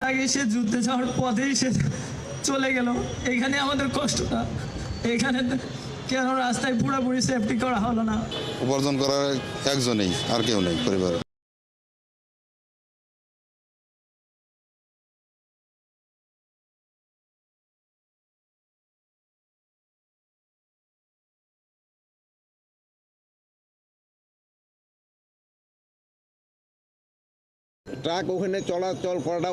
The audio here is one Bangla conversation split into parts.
আগে সে যুদ্ধে যাওয়ার পথেই সে চলে গেল। এখানে আমাদের কষ্টটা। এখানে কেন রাস্তায় পুরোপুরি সেফটি করা হলো না? উপার্জন করার একজনেই আর কেউ নেই পরিবারে ট্রাক ওখানে চলাচল করাটা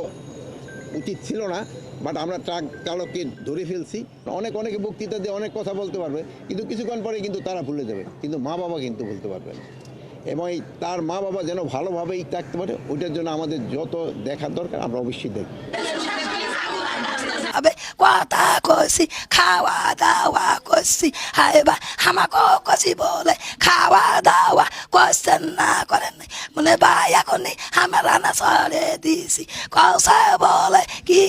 উচিত ছিল না বাট আমরা ট্রাক চালককে ধরে ফেলছি। অনেক, অনেকে বক্তৃতা দিয়ে অনেক কথা বলতে পারবে, কিন্তু কিছুক্ষণ পরে কিন্তু তারা ভুলে যাবে, কিন্তু মা বাবা কিন্তু বলতে পারবে না। এবং তার মা বাবা যেন ভালোভাবেই থাকতে পারে, ওইটার জন্য আমাদের যত দেখার দরকার, আমরা অবশ্যই দেখি হবে কথা কষি খাওয়া দাওয়া করছি হাইবা আমাকে কষি বলে খাওয়া দাওয়া করছেন না করেন মানে ভাই এখন আমার রান্না সরে দিছি কষা বলে কি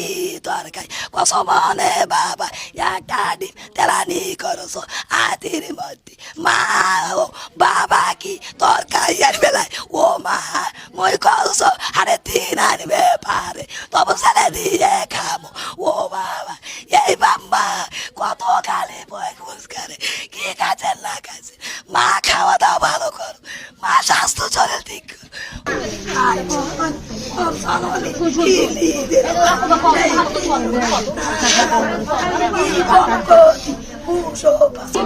তরকারি কষ বলে বাবা একটা ডিম তেলানি করছ আতির মধ্যে মা ও বাবা কি তরকারি আর বেলায় ও মা মই কষ আরে তিন আনবে পারে তবু ছেলে দিয়ে কি লিদে, এই কি বঙ্গতি, পুষো পাশো।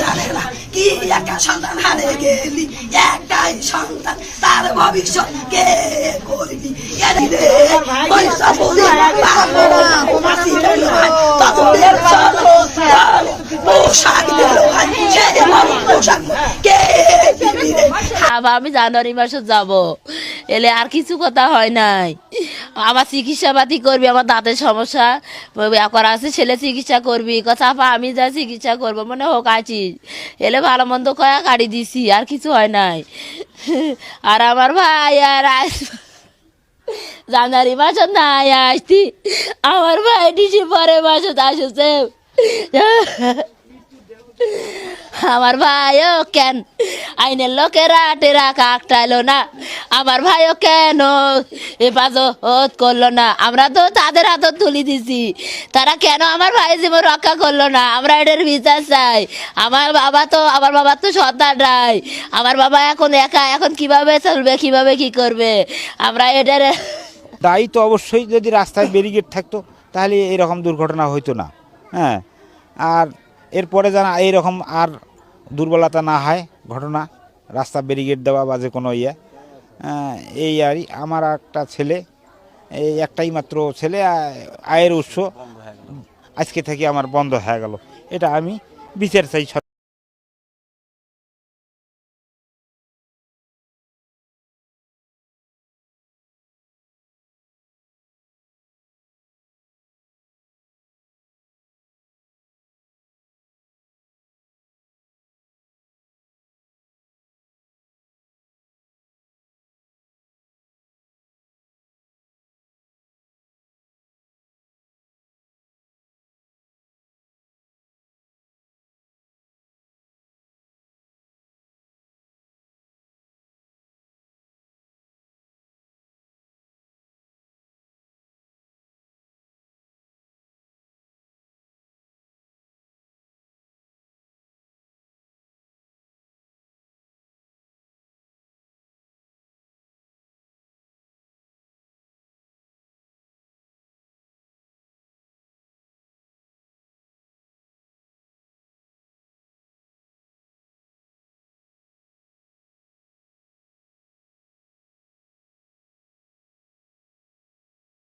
জানে না কি একটা সন্তান হারে গেলি একটাই সন্তান তার ভবিষ্যৎ কে করবি আমি জানুয়ারি মাসে যাব। এলে আর কিছু কথা হয় নাই। আমার চিকিৎসা পাতি করবি, আমার দাঁতের সমস্যা করা আছে, ছেলে চিকিৎসা করবি। কথা আপা আমি যা চিকিৎসা করব, মনে হোক আছিস এলে ভালো মন্দ কয়া কাটি দিছি, আর কিছু হয় নাই। আর আমার ভাই আর জানুয়ারি মাসে নাই আসতি আমার ভাই ডিসেম্বরের মাসে আসছে। আমার ভাইও কেন? আইনের লোকেরা টেরা কাকটাইলো না। আমার ভাইও কেন হেফাজত করল না? আমরা তো তাদের হাতত তুলি দিছি। তারা কেন আমার ভাই জীবন রক্ষা করল না? আমরা এটার বিচার চাই। আমার বাবা তো, আমার বাবা তো সন্তান নাই। আমার বাবা এখন একা, এখন কীভাবে চলবে, কীভাবে কি করবে? আমরা এটার দায়ী তো অবশ্যই যদি রাস্তায় ব্যারিকেড থাকতো তাহলে এরকম দুর্ঘটনা হইতো না। হ্যাঁ? আর এরপরে যেন এইরকম আর দুর্বলতা না হয় ঘটনা রাস্তা ব্যারিকেড দেওয়া বা যে কোনো ইয়ে হ্যাঁ, এই আর আমার একটা ছেলে এই একটাই মাত্র ছেলে আয়ের উৎস আজকে থেকে আমার বন্ধ হয়ে গেল। এটা আমি বিচার চাই